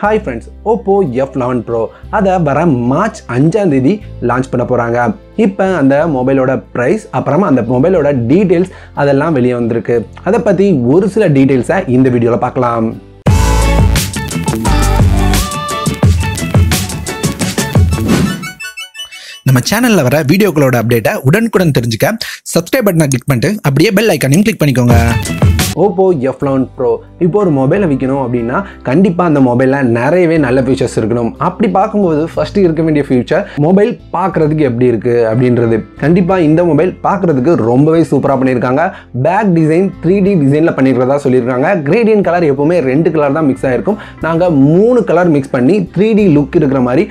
Hi friends Oppo F eleven pro அதை வர March அஞ்சாம் தேதி லான்ச் பண்ண போகிறாங்க இப்போ அந்த மொபைலோட ப்ரைஸ் அப்புறமா அந்த மொபைலோட டீட்டெயில்ஸ் அதெல்லாம் வெளியே வந்திருக்கு. அதை பற்றி ஒரு சில டீட்டெயில்ஸை இந்த வீடியோவில் பார்க்கலாம். நம்ம சேனலில் வர வீடியோக்களோட அப்டேட்டை உடனுக்குடன் தெரிஞ்சுக்க சப்ஸ்கிரைப் பட்டனை கிளிக் பண்ணிட்டு அப்படியே பெல் ஐக்கானையும் கிளிக் பண்ணிக்கோங்க. ஓப்போ எஃப் லெவன் ப்ரோ இப்போ ஒரு மொபைலை விற்கணும் அப்படின்னா கண்டிப்பாக அந்த மொபைலில் நிறையவே நல்ல ஃபீச்சர்ஸ் இருக்கணும். அப்படி பார்க்கும்போது ஃபஸ்ட்டு இருக்க வேண்டிய ஃபியூச்சர் மொபைல் பார்க்குறதுக்கு எப்படி இருக்குது அப்படின்றது. கண்டிப்பாக இந்த மொபைல் பார்க்குறதுக்கு ரொம்பவே சூப்பராக பண்ணியிருக்காங்க. பேக் டிசைன் த்ரீ டி டிசைனில் பண்ணியிருக்கிறதா சொல்லியிருக்காங்க. கிரேடியன் கலர் எப்போவுமே ரெண்டு கலர் தான் மிக்ஸ் ஆகிருக்கும் நாங்கள் மூணு கலர் மிக்ஸ் பண்ணி த்ரீ டி லுக் இருக்கிற மாதிரி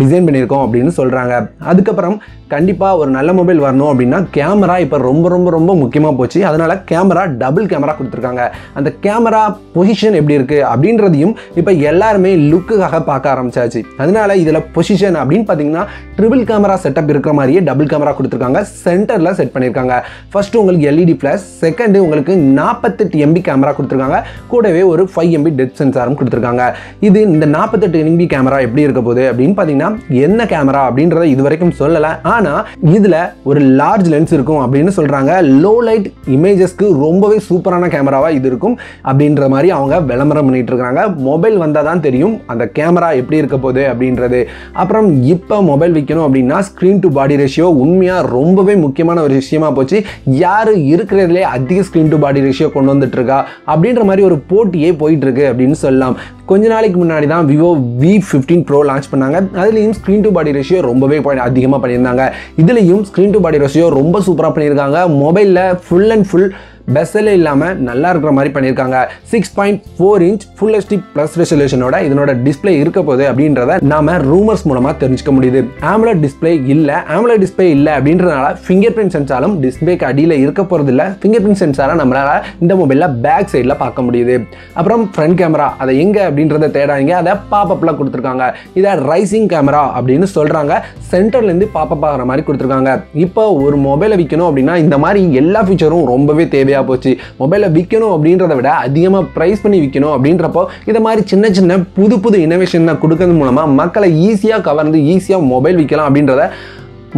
டிசைன் பண்ணியிருக்கோம் அப்படின்னு சொல்கிறாங்க அதுக்கப்புறம் கண்டிப்பாக ஒரு நல்ல மொபைல் வரணும் அப்படின்னா கேமரா இப்போ ரொம்ப ரொம்ப ரொம்ப முக்கியமாக போச்சு. அதனால் கேமரா டபுள் கேமரா கொடுத்துருக்காங்க. அந்த கேமரா பொசிஷன் எப்படி இருக்குது அப்படின்றதையும் இப்போ எல்லாருமே லுக்குக்காக பார்க்க ஆரம்பிச்சாச்சு. அதனால இதில் பொசிஷன் அப்படின்னு பார்த்தீங்கன்னா ட்ரிபிள் கேமரா செட்டப் இருக்கிற மாதிரியே டபுள் கேமரா கொடுத்துருக்காங்க. சென்டரில் செட் பண்ணியிருக்காங்க. ஃபஸ்ட்டு உங்களுக்கு எல்இடி ப்ளஸ் செகண்டு உங்களுக்கு நாற்பத்தெட்டு எம்பி கேமரா கொடுத்துருக்காங்க. கூடவே ஒரு ஃபைவ் எம்பி டெத் சென்சாரும் கொடுத்துருக்காங்க. இது இந்த நாற்பத்தெட்டு எம்பி கேமரா எப்படி இருக்க போகுது அப்படின்னு பார்த்தீங்கன்னா என்ன கேமரா அப்படின்றத இது வரைக்கும் சொல்லலை. ஆனால் இதில் ஒரு லார்ஜ் லென்ஸ் இருக்கும் அப்படின்னு சொல்கிறாங்க லோ லைட் இமேஜஸ்க்கு ரொம்பவே சூப்பரான கேமராவாக இது இருக்கும் அப்படின்ற மாதிரி அவங்க விளம்பரம் பண்ணிட்டு இருக்காங்க. மொபைல் வந்தால் தான் தெரியும் அந்த கேமரா எப்படி இருக்க போகுது அப்படின்றது. அப்புறம் இப்போ மொபைல் விற்கணும் அப்படின்னா ஸ்க்ரீன் டு பாடி ரேஷியோ உண்மையாக ரொம்பவே முக்கியமான ஒரு விஷயமா போச்சு. யார் இருக்கிறதுலே அதிக ஸ்க்ரீன் டு பாடி ரேஷியோ கொண்டு வந்துட்டு இருக்கா அப்படின்ற மாதிரி ஒரு போட்டியே போயிட்டு இருக்கு அப்படின்னு சொல்லலாம். கொஞ்ச நாளைக்கு முன்னாடி தான் Vivo V fifteen pro launch பண்ணாங்க. அதுலேயும் ஸ்க்ரீன் டு பாடி ரேஷியோ ரொம்பவே அதிகமாக பண்ணியிருந்தாங்க. இதுலேயும் ஸ்க்ரீன் டு பாடி ரேஷியோ ரொம்ப சூப்பராக பண்ணியிருக்காங்க. மொபைலில் ஃபுல் அண்ட் ஃபுல் பெஸ்ஸலே இல்லாமல் நல்லா இருக்கிற மாதிரி பண்ணியிருக்காங்க. Six point four inch full HD plus ரெசல்யூஷனோட இதனோட டிஸ்பிளே இருக்க போகுது அப்படின்றத நாம ரூமர்ஸ் மூலமாக தெரிஞ்சுக்க முடியுது. ஆம்லட் டிஸ்பிளே இல்லை ஆம்லெட் டிஸ்பிளே இல்லை அப்படின்றதுனால ஃபிங்கர் பிரிண்ட் சென்சாலும் டிஸ்பிளேக்கு அடியில் இருக்க போகிறது இல்லை ஃபிங்கர் பிரிண்ட் சென்சாரை நம்மளால் இந்த மொபைலில் பேக் சைடில் பார்க்க முடியுது. அப்புறம் ஃப்ரண்ட் கேமரா அதை எங்கே அப்படின்றத தேடாதீங்க. அதை பாப்பப்பில் கொடுத்துருக்காங்க. இதை ரைசிங் கேமரா அப்படின்னு சொல்கிறாங்க சென்டர்லேருந்து பாப்பப் ஆகிற மாதிரி கொடுத்துருக்காங்க. இப்போ ஒரு மொபைலை விற்கணும் அப்படின்னா இந்த மாதிரி எல்லா ஃபீச்சரும் ரொம்பவே தேவை சரியாக போச்சு. மொபைலை விற்கணும் அப்படின்றத விட அதிகமாக ப்ரைஸ் பண்ணி விற்கணும் அப்படின்றப்போ இதை மாதிரி சின்ன சின்ன புது புது இனோவேஷன் கொடுக்கறது மூலமாக மக்களை ஈஸியாக கவர்ந்து ஈஸியாக மொபைல் விற்கலாம் அப்படின்றத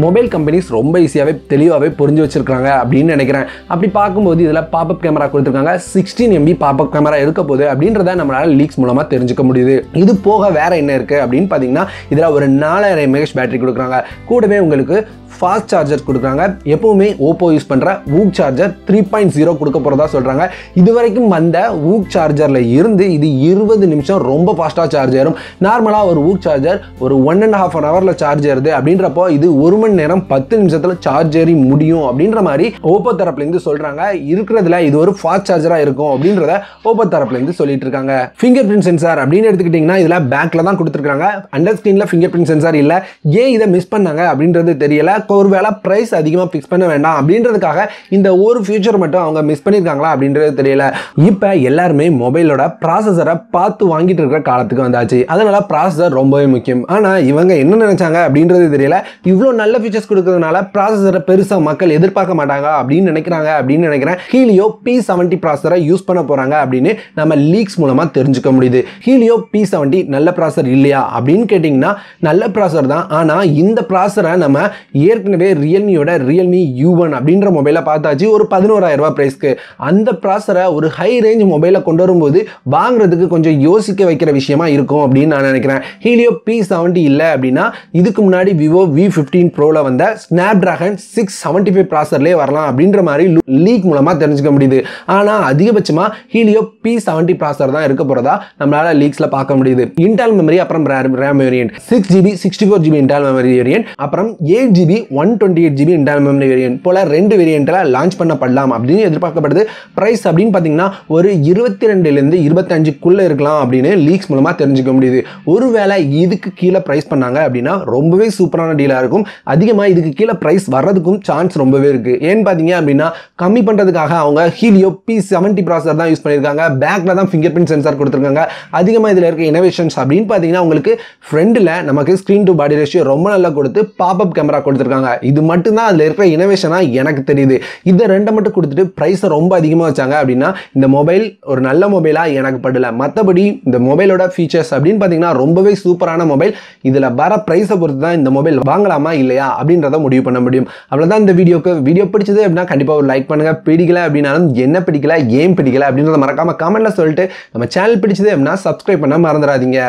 மொபைல் கம்பெனிஸ் ரொம்ப ஈஸியாகவே தெளிவாகவே புரிஞ்சு வச்சிருக்காங்க அப்படின்னு நினைக்கிறேன். அப்படி பார்க்கும்போது இதில் பாப்பப் கேமரா கொடுத்துருக்காங்க. சிக்ஸ்டீன் எம்பி பாப்பப் கேமரா இருக்க போகுது அப்படின்றத நம்மளால லீக்ஸ் மூலமாக தெரிஞ்சுக்க முடியுது. இது போக வேற என்ன இருக்குது அப்படின்னு பார்த்தீங்கன்னா இதில் ஒரு நாலாயிரம் எம்ஏஹெச் பேட்டரி கொடுக்குறாங்க. கூடவே உங்களுக்கு ஃபாஸ்ட் சார்ஜர் கொடுக்குறாங்க. எப்பவுமே ஓப்போ யூஸ் பண்ணுற VOOC charger three point zero கொடுக்க போகிறதா சொல்கிறாங்க இது வரைக்கும் வந்த ஊக் சார்ஜரில் இருந்து இது இருபது நிமிஷம் ரொம்ப ஃபாஸ்ட்டாக சார்ஜ் ஆயிரும் நார்மலாக ஒரு ஊக் சார்ஜர் ஒரு ஒன் அண்ட் ஹாஃப் அன் ஹவரில் சார்ஜ் ஏறுது. அப்படின்றப்போ இது ஒரு மணி நேரம் பத்து நிமிஷத்தில் சார்ஜ் ஏறி முடியும் அப்படின்ற மாதிரி ஓப்போ தரப்புலேருந்து சொல்கிறாங்க இருக்கிறதுல இது ஒரு ஃபாஸ்ட் சார்ஜராக இருக்கும் அப்படின்றத ஓப்போ தரப்புலேருந்து சொல்லிட்டு இருக்காங்க. ஃபிங்கர் பிரிண்ட் சென்சார் அப்படின்னு எடுத்துக்கிட்டிங்கன்னா இதில் பேக்கில் தான் கொடுத்துருக்காங்க. அண்டர் ஸ்க்ரீனில் ஃபிங்கர் பிரிண்ட் சென்சார் இல்லை. ஏன் இதை மிஸ் பண்ணாங்க அப்படின்றது தெரியல. ஒருவேளை ப்ரைஸ் அதிகமாக ஃபிக்ஸ் பண்ண வேண்டாம் அப்படின்றதுக்காக இந்த ஒரு ஃபியூச்சர் மட்டும் அவங்க மிஸ் பண்ணியிருக்காங்களா அப்படின்றது தெரியல. இப்போ எல்லாருமே மொபைலோட ப்ராசஸரை பார்த்து வாங்கிட்டு இருக்கிற காலத்துக்கு வந்தாச்சு. அதனால ப்ராசஸர் ரொம்பவே முக்கியம். ஆனால் இவங்க என்ன நினைச்சாங்க அப்படின்றது தெரியல. இவ்வளோ நல்ல ஃபீச்சர்ஸ் கொடுக்கறதுனால ப்ராசஸரை பெருசாக மக்கள் எதிர்பார்க்க மாட்டாங்க அப்படின்னு நினைக்கிறாங்க அப்படின்னு நினைக்கிறேன். ஹீலியோ பி செவன்ட்டி ப்ராசஸரை யூஸ் பண்ண போகிறாங்க அப்படின்னு நம்ம லீக்ஸ் மூலமாக தெரிஞ்சுக்க முடியுது. ஹீலியோ பி செவன்ட்டி நல்ல ப்ராசர் இல்லையா அப்படின்னு கேட்டிங்கன்னா நல்ல ப்ராசர் தான். ஆனால் இந்த ப்ராசரை நம்ம ஏற்கனவே ரியல்மியோட ரியல்மி யூ ஒன் அப்படின்ற மொபைலை பார்த்தாச்சு. ஒரு பதினோராயிரம் ரூபாய் ப்ரைஸ்க்கு அந்த ப்ராசரை ஒரு ஹை ரேஞ்ச் மொபைலை கொண்டு வரும்போது வாங்குறதுக்கு கொஞ்சம் யோசிக்க வைக்கிற விஷயமா இருக்கும் அப்படின்னு நான் நினைக்கிறேன். ஹீலியோ பி செவன்ட்டி இல்லை அப்படின்னா இதுக்கு முன்னாடி விவோ வி ஃபிஃப்டீன் ப்ரோவில் வந்த Snapdragon six seventy five ப்ராசர்லேயே வரலாம் அப்படின்ற மாதிரி லீக் மூலமாக தெரிஞ்சுக்க முடியுது. ஆனால் அதிகபட்சமாக ஹீலியோ பி செவன்ட்டி ப்ராசர் தான் இருக்க போகிறதா நம்மளால் லீக்ஸில் பார்க்க முடியுது. இன்டால் மெமரி அப்புறம் RAM variant six GB sixty four GB internal memory variant அப்புறம் eight GB one twenty eight GB internal memory variant போல ரெண்டு வேரியண்ட்டில் லான்ச் பண்ணப்படலாம் அப்படின்னு எதிர்பார்க்கப்படுது. ப்ரைஸ் அப்படின்னு பார்த்தீங்கன்னா ஒரு இருபத்தி ரெண்டுலேருந்து இருபத்தஞ்சுக்குள்ளே இருக்கலாம் அப்படின்னு லீக்ஸ் மூலமாக தெரிஞ்சுக்க முடியுது. ஒருவேளை இதுக்கு கீழே ப்ரைஸ் பண்ணாங்க அப்படின்னா ரொம்பவே சூப்பரான டீலாக இருக்கும். அதிகமாக இதுக்கு கீழே ப்ரைஸ் வர்றதுக்கும் சான்ஸ் ரொம்பவே இருக்குது ஏன்னு பார்த்தீங்க அப்படின்னா கம்மி பண்ணுறதுக்காக அவங்க ஹீலியோ பி செவன்ட்டி ப்ராசர் தான் யூஸ் பண்ணியிருக்காங்க. பேக்கில் தான் ஃபிங்கர் பிரிண்ட் சென்சார் கொடுத்துருக்காங்க. அதிகமாக இதில் இருக்க இனோவேஷன்ஸ் அப்படின்னு பார்த்தீங்கன்னா உங்களுக்கு ஃப்ரெண்டில் நமக்கு ஸ்க்ரீன் டு பாடி ரேஷியோ ரொம்ப நல்லா கொடுத்து பாப்அப் கேமரா கொடுத்துருக்காங்க. கொடுத்துருக்காங்க. இது மட்டும்தான் அதில் இருக்கிற இனோவேஷனாக எனக்கு தெரியுது. இதை ரெண்டை மட்டும் கொடுத்துட்டு ப்ரைஸை ரொம்ப அதிகமாக வச்சாங்க அப்படின்னா இந்த மொபைல் ஒரு நல்ல மொபைலாக எனக்கு படல. மற்றபடி இந்த மொபைலோட ஃபீச்சர்ஸ் அப்படின்னு பார்த்தீங்கன்னா ரொம்பவே சூப்பரான மொபைல் இதில் வர ப்ரைஸை பொறுத்து தான் இந்த மொபைல் வாங்கலாமா இல்லையா அப்படின்றத முடிவு பண்ண முடியும். அவ்வளோதான் இந்த வீடியோக்கு. வீடியோ பிடிச்சது அப்படின்னா கண்டிப்பாக ஒரு லைக் பண்ணுங்க. பிடிக்கல அப்படின்னாலும் என்ன பிடிக்கல ஏன் பிடிக்கல அப்படின்றத மறக்காமல் கமெண்ட்டில் சொல்லிட்டு நம்ம சேனல் பிடிச்சது அப்படின்னா சப்ஸ்கிரைப் பண்ண மறந்துடாதீங்க.